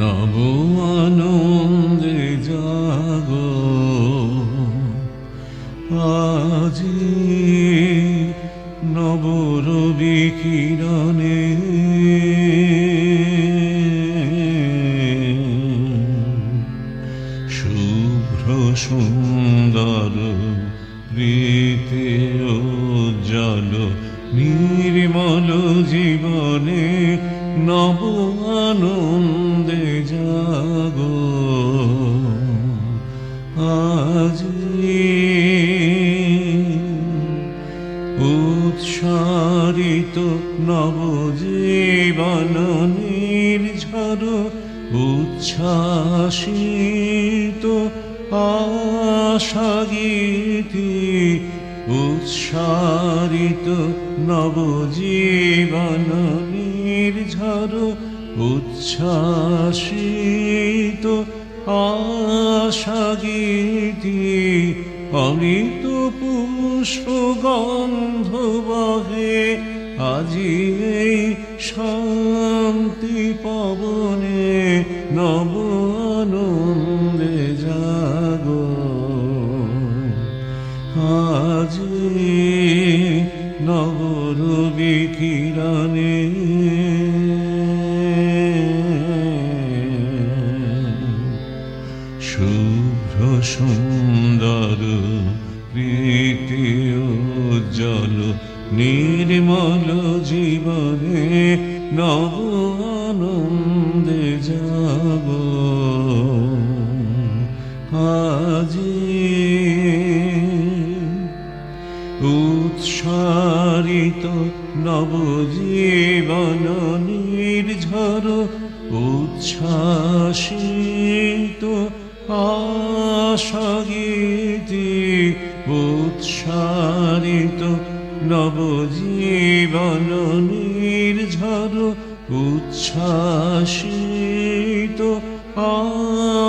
নব আনন্দে জাগ। আজি নব রবি কিরণে। শুভ্র সুন্দর রীতে জল নির্মল জীবনে নব আনন্দে জাগো। আজি উৎসারিত নবজীবন নির্ঝর উচ্ছ্বাসিত আশাগীতি উৎসারিত নবজীবন নির্ঝর, উচ্ছ্বাসিত আশাগীতি অমৃত পুষ্প গন্ধ বহে। আজি এই শান্তি পবনে নব আনন্দে নবরবি কিরণে। শুভ্র সুন্দর প্রীতি উজ্জ্বল নির্মল জীবনে নব আনন্দে যাব। আজি উৎসারিত নবজীবন নির্ঝর উচ্ছ্বাসিত আশাগীতি উৎসারিত নবজীবন নির্ঝর উচ্ছ্বাসিত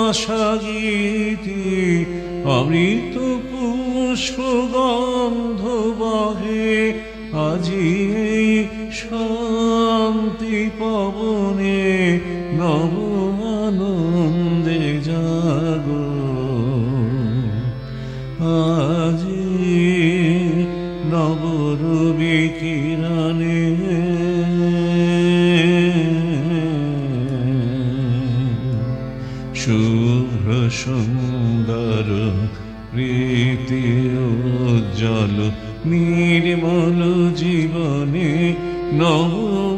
আশাগীতি অমৃত পুষ্প শান্তি পবনে নব আনন্দে জাগো। আজি নবরবি কিরণে শুভ্র সুন্দর প্রীতি উজ্জ্বল নির্মল জীবনে নব আনন্দে জাগো